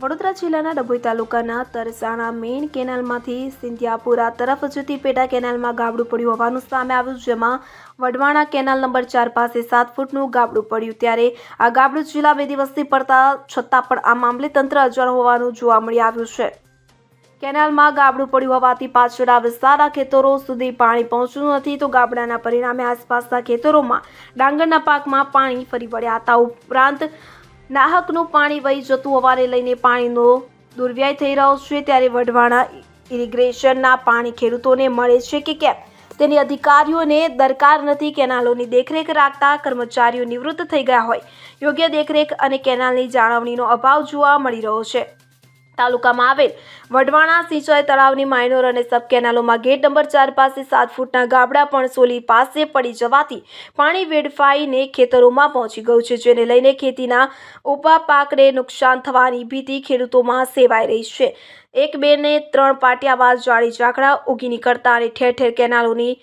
વડોદરા જિલ્લાના ડભોઈ તાલુકાના તરસાણા મેઇન કેનાલમાંથી સિંધિયાપુરા તરફ જતી પેટા કેનાલમાં ગાબડું પડ્યું હોવાનું સામે આવ્યું, જેમાં વડવાણા કેનાલ નંબર ચાર પાસે સાત ફૂટનું ગાબડું પડ્યું. ત્યારે આ ગાબડું જિલ્લા બે દિવસથી પડતા છતાં પણ આ મામલે તંત્ર અજાણ હોવાનું જોવા મળી આવ્યું છે. કેનાલમાં ગાબડું પડ્યું હોવાથી પાછળના વિસ્તારના ખેતરો સુધી પાણી પહોંચ્યું નથી તો ગાબડાના પરિણામે આસપાસના ખેતરોમાં ડાંગરના પાકમાં પાણી ફરી વળ્યા. હતા ઉપરાંત નાહકનું પાણી વહી જતું હોવાને લઈને પાણીનો દુર્વ્યય થઈ રહ્યો છે. ત્યારે વઢવાણા ઇરિગ્રેશનના પાણી ખેડૂતોને મળે છે કે કેમ? તેની અધિકારીઓને દરકાર નથી. કેનાલોની દેખરેખ રાખતા કર્મચારીઓ નિવૃત્ત થઈ ગયા હોય. યોગ્ય દેખરેખ અને કેનાલની જાળવણીનો અભાવ જોવા મળી રહ્યો છે. તાલુકામાં આવેલ વઢવાણા સિંચાઈ તળાવની માઇનોર અને સબ કેનાલોમાં ગેટ નંબર ચાર પાસે સાત ફૂટના ગાબડા પણ સોલી પાસે પડી જવાથી પાણી વેડફાઈને ખેતરોમાં પહોંચી ગયું છે, જેને લઈને ખેતીના ઊભા પાકને નુકસાન થવાની ભીતિ ખેડૂતોમાં સેવાઈ રહી છે. એક બે ને ત્રણ પાટિયાવાસ જાળી ઝાકડા ઉગી નીકળતા અને ઠેર ઠેર કેનાલોની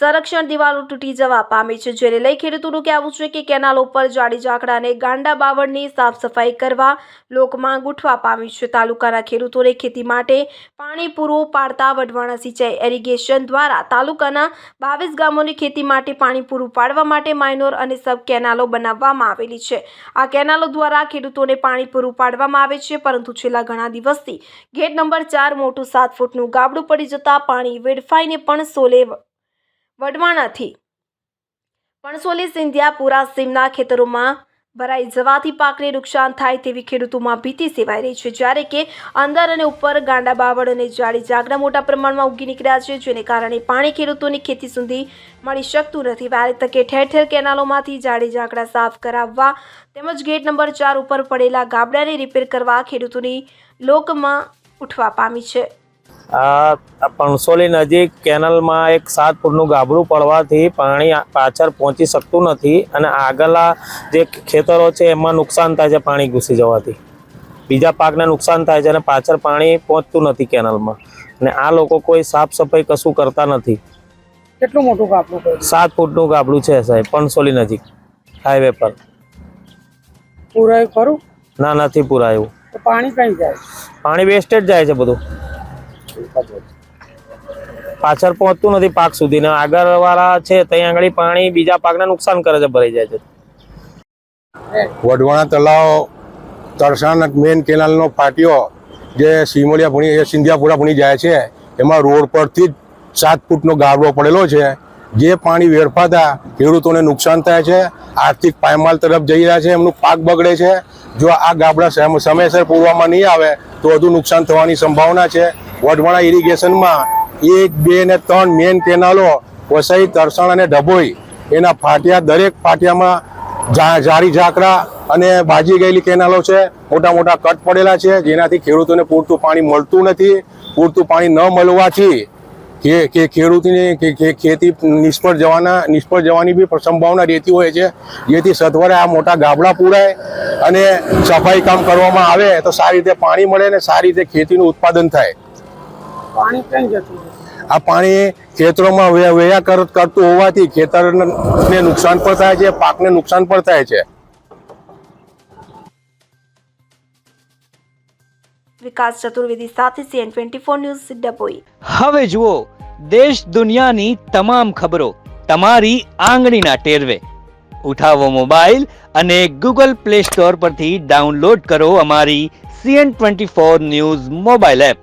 સંરક્ષણ દિવાલો તૂટી જવા પામી છે, જેને લઈ ખેડૂતોનું કહેવું છે કે કેનાલો પર જાડી ઝાકડા અને ગાંડા બાવળની સાફ સફાઈ કરવા લોકમાં ઉઠવા પામી છે. તાલુકાના ખેડૂતોને ખેતી માટે પાણી પૂરું પાડતા વઢવાણા સિંચાઈ એરિગેશન દ્વારા તાલુકાના બાવીસ ગામોની ખેતી માટે પાણી પૂરું પાડવા માટે માઇનોર અને સબ કેનાલો બનાવવામાં આવેલી છે. આ કેનાલો દ્વારા ખેડૂતોને પાણી પૂરું પાડવામાં આવે છે, પરંતુ છેલ્લા ઘણા દિવસથી ગેટ નંબર ચાર મોટું સાત ફૂટનું ગાબડું પડી જતા પાણી વેડફાઈને પણ સોલે વઢવાણાથી. પણસોલી સિંધિયાપુરા સીમના ખેતરોમાં ભરાઈ જવાથી પાકને નુકસાન થાય તેવી ખેડૂતોમાં ભીતિ સેવાઈ રહી છે. જ્યારે કે અંદર અને ઉપર ગાંડા બાવળ અને જાડી જાગડા મોટા પ્રમાણમાં ઉગી નીકળ્યા છે, જેને કારણે પાણી ખેડૂતોની ખેતી સુધી મળી શકતું નથી. વારે તકે ઠેર ઠેર કેનાલોમાંથી જાડી જાગડા સાફ કરાવવા તેમજ ગેટ નંબર ચાર ઉપર પડેલા ગાબડાને રિપેર કરવા ખેડૂતોની લોકમાં ઉઠવા પામી છે. આ પણસોલી નજીક કેનલમાં એક સાત ફૂટનું ગાબડું પડવાથી પાણી પાછળ પહોંચી શકતું નથી અને આગળના જે ખેતરો છે એમાં નુકસાન થાય છે પાણી ઘૂસી જવાથી. બીજા પાકને નુકસાન થાય છે અને પાછળ પાણી પહોંચતું નથી કેનલમાં. અને આ લોકો કોઈ સાફ સફાઈ કશું કરતા નથી. કેટલું મોટું ગાબડું સાત ફૂટનું ગાબડું છે સાહેબ પણસોલી નજીક. હાઈવે પર. પૂરાયું ખરું? ના નથી પુરાયું. પાણી કઈ જાય? પાણી વેસ્ટેજ જાય છે બધું. પાછળ પહોંચતું નથી પાક સુધી. આગળવાળા છે ત્યાં આગળ પાણી બીજા પાકને નુકસાન કરે છે, ભરાઈ જાય છે. વઢવાણા તળાવ તરસાણ મેન કેનાલનો ફાટ્યો જે સિમોલિયા ભૂણી સિંધિયાપુરા ભૂણી જાય છે, એમાં રોડ પરથી જ સાત ફૂટનો ગાબડો પડેલો છે. જે પાણી વેડફાતા ખેડૂતોને નુકસાન થાય છે, આર્થિક પાયમાલ તરફ જઈ રહ્યા છે, એમનું પાક બગડે છે. જો આ ગાબડા સમ- સમયસર પૂરવામાં નહીં આવે, તો વધુ નુકસાન થવાની સંભાવના છે. વઢવાણા ઇરિગેશનમાં એક, બે ને ત્રણ મેન કેનાલો વસઈ તરસણ અને ડભોઈ એના ફાટિયા, દરેક ફાટિયામાં જા- જાળી ઝાકરા અને બાજી ગયેલી કેનાલો છે. મોટા મોટા કટ પડેલા છે, જેનાથી ખેડૂતોને પૂરતું પાણી મળતું નથી. પૂરતું પાણી ન મળવાથી કે ખેડૂતની ખેતી નિષ્ફળ જવાના, નિષ્ફળ જવાની બી સંભાવના રહેતી હોય છે. જેથી સત્વરે આ મોટા ગાબડા પૂરાય અને સફાઈ કામ કરવામાં આવે તો સારી રીતે પાણી મળે ને સારી રીતે ખેતીનું ઉત્પાદન થાય. પાણી કઈ જતું? આ પાણી ખેતરોમાં વ્યા વયા કર- કરતું હોવાથી ખેતરને નુકસાન પણ થાય છે પાકને નુકસાન પણ થાય છે. વિકાસ ચતુર્વેદી સાથે CN twenty four news Dabhoi. હવે જુઓ દેશ દુનિયાની તમામ ખબરો તમારી આંગળીના ટેરવે. ઉઠાવો મોબાઈલ અને ગૂગલ પ્લે સ્ટોર પરથી ડાઉનલોડ કરો અમારી CN twenty four news mobile app.